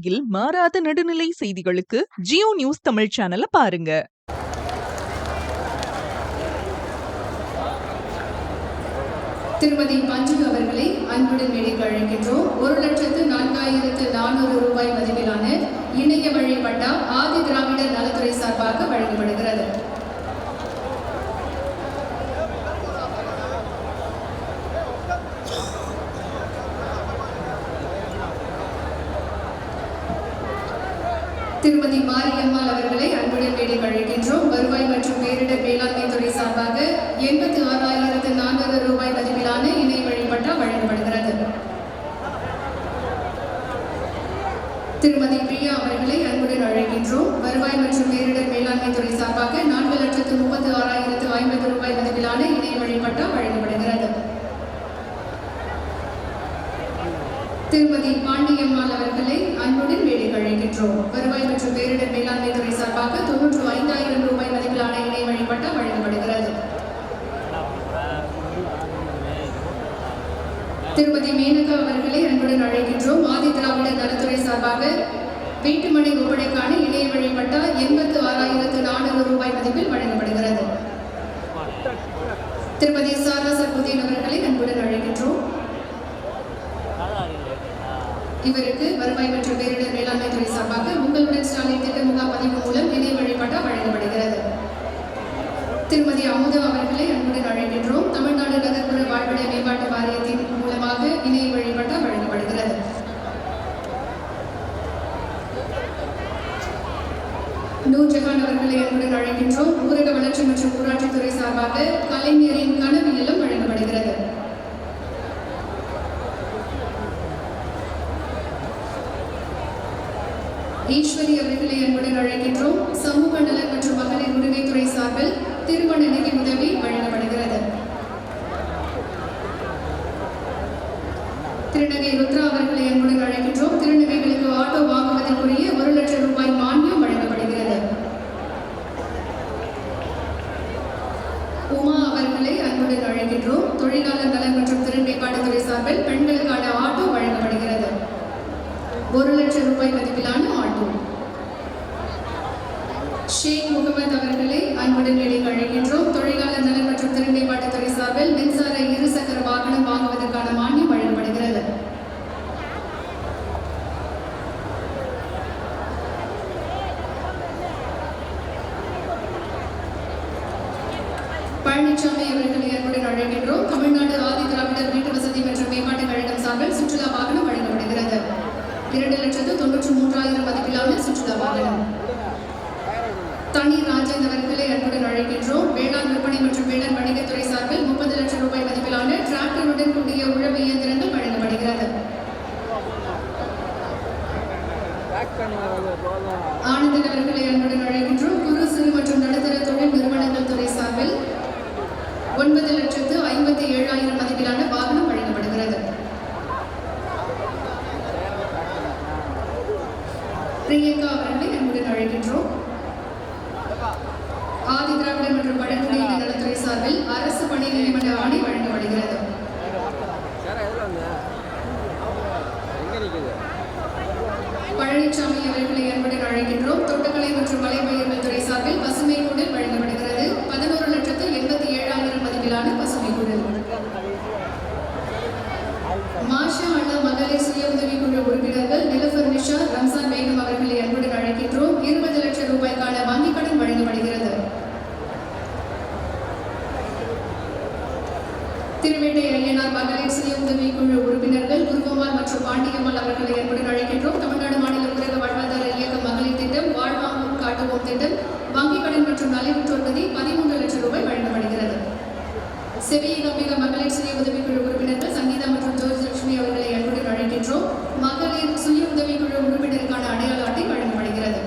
உலகில் மாறாத நடுநிலை செய்திகளுக்கு ஜியோ நியூஸ் தமிழ் சேனலை பாருங்க. திருமதி மஞ்சு அவர்களை அன்புடன் மேடைக்கு அழைக்கின்றோம். ஒரு லட்சத்து நான்காயிரத்து நானூறு ரூபாய் மதிப்பிலான இணைய வழிபட்டா ஆதி திராவிட நலத்துறை சார்பாக வழங்கப்படுகிறது திருமதி மாரியம்மாள் அவர்களை அன்புடன் மேடைக்கு வழங்குகின்றோம் வருவாய் மற்றும் பேரிடர் மேலாண்மை துறை சார்பாக எண்பத்தி ஆறாயிரத்து நான்கு ரூபாய் மதிப்பிலான இணை வழிபட்டா வழங்கப்படுகிறது. திருமதி பிரியா அவர்களை அன்புடன் அழைக்கின்றோம். வருவாய் மற்றும் பேரிடர் மேலாண்மை துறை சார்பாக நான்கு லட்சத்து முப்பத்து ஆறாயிரத்து ஐம்பது ரூபாய் மதிப்பிலான இணை வழிபட்டா வழங்கப்படுகிறது. திருமதி பாண்டியம்மாள் மேடைக்கு வருவாய் மற்றும் பேரிடர் மேலாண்மை துறை சார்பாக தொன்னூற்று ஐந்தாயிரம் ரூபாய் மதிப்பிலான இணை வழிபட்டம் வழங்கப்படுகிறது. திருமதி மேனகா அவர்களை அன்புடன் அழைக்கின்றோம். ஆதி திராவிடர் நலத்துறை சார்பாக வீட்டுமனை ஒப்படைக்கான இணைய வழிபட்டா எண்பத்து ஆறாயிரத்து நானூறு ரூபாய் மதிப்பில் வழங்கப்படுகிறது. திருமதி சாரா சர்புதீன் அவர்களை அன்புடன் அழைக்கின்றோம். இவருக்கு வருவாய் மற்றும் பேரிடர் மேலாண்மை துறை சார்பாக உங்களுடன் ஸ்டாலின் திட்ட முகாம் பதிவு மூலம் இணை வழிபட்டா வழங்கப்படுகிறது திருமதி அமுதா அவர்களை அன்புடன் அழைக்கின்றோம் தமிழ்நாடு நகர்ப்புற வாழ்விட மேம்பாட்டு வாரியத்தின் மூலமாக இணை வழிபட்டா வழங்கப்படுகிறது நூர்ஜஹான் அவர்களை அன்புடன் அழைக்கின்றோம். ஊரக வளர்ச்சி மற்றும் ஊராட்சித்துறை சார்பாக கலைஞரின் கனவு நிலம் வழங்கப்படுகிறது. ஈஸ்வரி அவர்களை அன்புடன் அழைக்கின்றோம். சமூக நலன் மற்றும் மகளிர் உரிமைத்துறை சார்பில் திருமண நிதி உதவி வழங்கப்படுகிறது. திருநகை ருத்ரா அவர்களை அன்புடன் அழைக்கின்றோம். திருநகைகளுக்கு ஆட்டோ வாங்குவதற்குரிய ஒரு லட்சம் ரூபாய் மானியம் வழங்கப்படுகிறது உமா அவர்களை அன்புடன் அழைக்கின்றோம். தொழிலாளர் நலன் மற்றும் திறன் சார்பில் பெண்களுக்கான ஆட்டோ வழங்கப்படுகிறது. ஒரு லட்சம் ரூபாய் மதிப்பிலான ஆட்டோ. ஷேக் முகமது அவர்களை அன்புடன் இடையே அழைக்கின்றோம். தொழிலாளர் நலன் மற்றும் திறன்மேம்பாட்டுத்துறை சார்பில் மின்சார இருசக்கர வாகனம் வாங்குவதற்கான மானியம் வழங்கப்படுகிறது. பழனிசாமி அவர்களை தமிழ்நாடு ஆதி திராவிடர் வீட்டு வசதி மற்றும் மேம்பாட்டு கழகம் சார்பில் சுற்றுலா வாகனம் வழங்கப்படுகிறது. இரண்டு லட்சத்து தொன்னூற்று மூன்றாயிரம் மதிப்பிலான சுற்றுலா வாகனம். தனி ராஜேந்த் அவர்களை அன்புடன் அழைக்கின்றோம். வேளாண் விற்பனை மற்றும் வேளாண் வணிகத்துறை சார்பில் முப்பது லட்சம் ரூபாய் மதிப்பிலான டிராக்டருடன் கூடிய உழவு இயந்திரங்கள் வழங்கப்படுகிறது. ஆனந்தன் அவர்களை அன்புடன் அழைக்கின்றோம். குறு சிறு மற்றும் நடுத்தர தொழில் நிறுவனங்கள் துறை சார்பில் ஒன்பது லட்சத்து ஐம்பத்தி ஏழாயிரம் மதிப்பிலான வாகனம் வழங்கப்படுகிறது பிரியங்கா அவர்களை அன்புடன் அழைக்கின்றோம் ஆதி திராவிடர் மற்றும் பழங்குடியின நலத்துறை சார்பில் அரசு பணி நியமன ஆணை வழங்கப்படுகிறது பழனிசாமி அவர்களை அன்புடன் அழைக்கின்றோம். தோட்டக்கலை மற்றும் மலைப்பயிர்கள் துறை சார்பில் பசுமை குடில் வழங்கப்படுகிறது. பதினோரு லட்சத்து எண்பத்தி ஏழாயிரம் மதிப்பிலான பசுமை குடில் மாஷா அல்லா மகளிர் சுய உதவிக்குழு உறுப்பினர்கள் நிலஃபர் நிஷா ரம்சான் பேகம் அவர்களை அன்புடன் அழைக்கின்றோம். இருபது லட்சம் ரூபாய்க்கான வங்கிக் கடன் வழங்கப்படுகிறது. திருவேட்டை ஐயனார் மகளிர் சுய உதவிக்குழு உறுப்பினர்கள் குருவம்மாள் மற்றும் பாண்டியம்மாள் அவர்களை ஏற்படுத்த அழைக்கின்றோம் தமிழ்நாடு மாநில ஊரக வாழ்வாதார இயக்க மகளிர் திட்டம் வாழ்வாங்கும் காட்டுவோம் திட்டம் வங்கிக் கடன் மற்றும் நலிவுற்றோர் நிதி பதிமூன்று லட்சம் ரூபாய் வழங்கப்படுகிறது செவிய கம்பிக மகளிர் சுய உதவிக்குழு உறுப்பினர்கள் சங்கீதா மற்றும் ஜோதி லட்சுமி அவர்களை அன்புடன் அழைக்கின்றோம் மகளிர் சுய உதவிக்குழு உறுப்பினருக்கான அடையாள அட்டை வழங்கப்படுகிறது.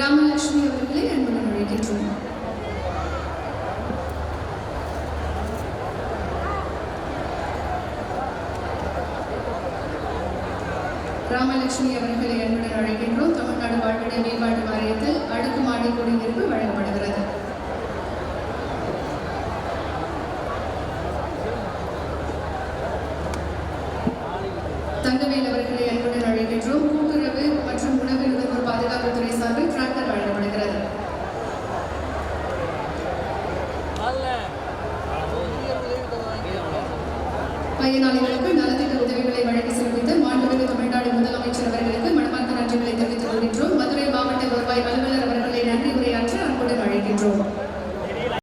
ராமலட்சுமி அவர்களை அன்புடன் அழைக்கின்றோம் ராமலட்சுமி அவர்களை அன்புடன் அழைக்கின்றோம் தமிழ்நாடு வாழ்விட மேம்பாட்டு வாரியத்தில் அடுக்குமாடி குடியிருப்பு வழங்கப்படுகிறது. தங்கவேல் அவர்களை